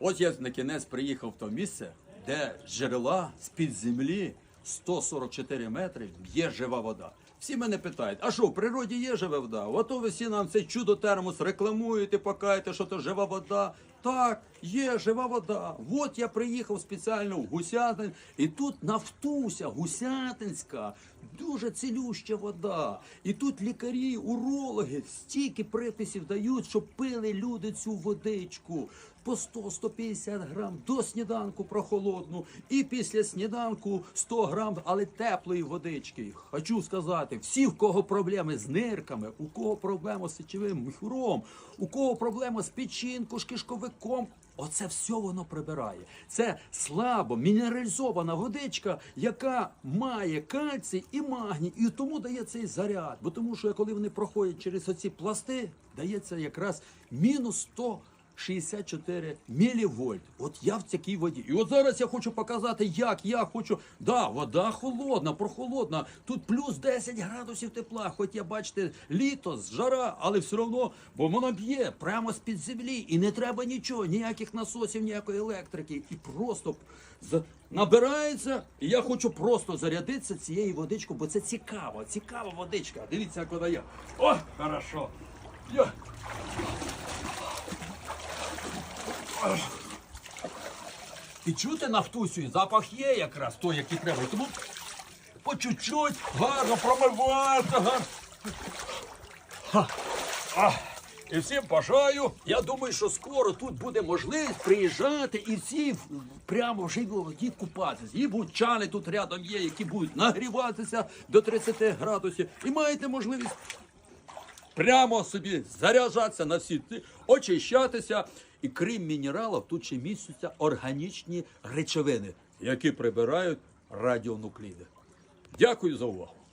От я на кінець приїхав в то місце, де джерела з-під землі 144 метри б'є жива вода. Всі мене питають, а що, в природі є жива вода? Ото ви всі нам цей чудо термос рекламуєте, покаєте, що то жива вода. Так, є жива вода. От я приїхав спеціально в Гусятин, і тут нафтуся, Гусятинська, дуже цілюща вода. І тут лікарі, урологи стільки приписів дають, щоб пили люди цю водичку по 100-150 грам до сніданку прохолодну, і після сніданку 100 грам, але теплої водички. Хочу сказати, всі, в кого проблеми з нирками, у кого проблема з сечовим міхуром, у кого проблема з печінкою, з кишковиком. Оце все воно прибирає. Це слабо мінералізована водичка, яка має кальцій і магній, і тому дає цей заряд. Бо тому, що коли вони проходять через оці пласти, дається якраз мінус 100 64 мілівольт. От я в такій воді. І от зараз я хочу показати, як я хочу. Да, вода холодна, прохолодна. Тут плюс 10 градусів тепла. Хоч я бачите, літо, жара, але все одно, бо воно б'є прямо з-під землі. І не треба нічого, ніяких насосів, ніякої електрики. І просто набирається. І я хочу просто зарядитися цією водичкою, бо це цікаво, цікава водичка. Дивіться, як є. О, хорошо. Я. І чути нафтусю, і запах є якраз той, який треба. І Тому по чуть-чуть гарно промивається. Гарно. І всім бажаю. Я думаю, що скоро тут буде можливість приїжджати і всі прямо в живій воді купатися. І бучани тут рядом є, які будуть нагріватися до 30 градусів. І маєте можливість прямо собі заряджатися на всі очищатися. І крім мінералів, тут ще містяться органічні речовини, які прибирають радіонукліди. Дякую за увагу.